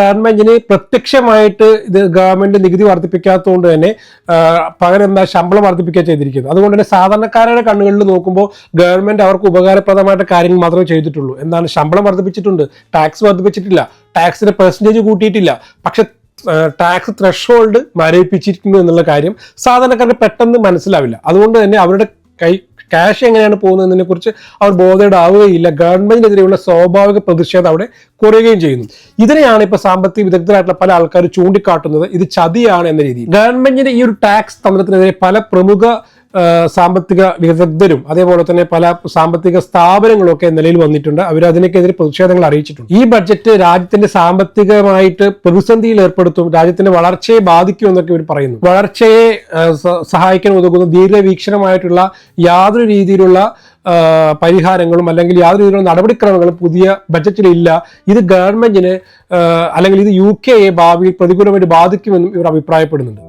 ഗവൺമെന്റിന് പ്രത്യക്ഷമായിട്ട് ഇത് ഗവൺമെന്റ് നികുതി വർദ്ധിപ്പിക്കാത്തതുകൊണ്ട് തന്നെ പകരം എന്താ ശമ്പളം വർദ്ധിപ്പിക്കുക ചെയ്തിരിക്കുന്നത്. അതുകൊണ്ട് തന്നെ സാധാരണക്കാരുടെ കണ്ണുകളിൽ നോക്കുമ്പോൾ ഗവൺമെന്റ് അവർക്ക് ഉപകാരപ്രദമായിട്ട് കാര്യങ്ങൾ മാത്രമേ ചെയ്തിട്ടുള്ളൂ. എന്താണ്? ശമ്പളം വർദ്ധിപ്പിച്ചിട്ടുണ്ട്. ടാക്സ് വർദ്ധിപ്പിച്ചിട്ടില്ല. ടാക്സിന്റെ പെർസെന്റേജ് കൂട്ടിയിട്ടില്ല. പക്ഷെ ടാക്സ് ത്രഷോൾഡ് മരവിപ്പിച്ചിരിക്കുന്നു എന്നുള്ള കാര്യം സാധാരണക്കാരന് പെട്ടെന്ന് മനസ്സിലാവില്ല. അതുകൊണ്ട് തന്നെ അവരുടെ കൈ ക്യാഷ് എങ്ങനെയാണ് പോകുന്നതിനെ കുറിച്ച് അവർ ബോധേഡ് ആവുകയില്ല ഗവൺമെന്റിനെതിരെയുള്ള സ്വാഭാവിക പ്രതിഷേധം അവിടെ കുറയുകയും ചെയ്യുന്നു. ഇതിനെയാണ് ഇപ്പൊ സാമ്പത്തിക വിദഗ്ധരായിട്ടുള്ള പല ആൾക്കാർ ചൂണ്ടിക്കാട്ടുന്നത്. ഇത് ചതിയാണ് എന്ന രീതിയിൽ. ഗവൺമെന്റിന്റെ ഈ ഒരു ടാക്സ് തന്ത്രത്തിനെതിരെ പല പ്രമുഖ സാമ്പത്തിക വിദഗ്ധരും അതേപോലെ തന്നെ പല സാമ്പത്തിക സ്ഥാപനങ്ങളും ഒക്കെ നിലയിൽ വന്നിട്ടുണ്ട്. അവർ അതിനൊക്കെതിരെ പ്രതിഷേധങ്ങൾ അറിയിച്ചിട്ടുണ്ട്. ഈ ബഡ്ജറ്റ് രാജ്യത്തിന്റെ സാമ്പത്തികമായിട്ട് പ്രതിസന്ധിയിൽ ഏർപ്പെടുത്തും രാജ്യത്തിന്റെ വളർച്ചയെ ബാധിക്കും എന്നൊക്കെ ഇവർ പറയുന്നു. വളർച്ചയെ സഹായിക്കാൻ ഉതകുന്ന ദീർഘവീക്ഷണമായിട്ടുള്ള യാതൊരു രീതിയിലുള്ള പരിഹാരങ്ങളും അല്ലെങ്കിൽ യാതൊരു രീതിയിലുള്ള നടപടിക്രമങ്ങളും പുതിയ ബഡ്ജറ്റിൽ ഇല്ല ഇത് ഗവൺമെന്റിന് അല്ലെങ്കിൽ ഇത് യു കെയെ ഭാവിയിൽ പ്രതികൂലമായിട്ട് ബാധിക്കുമെന്നും ഇവർ അഭിപ്രായപ്പെടുന്നുണ്ട്.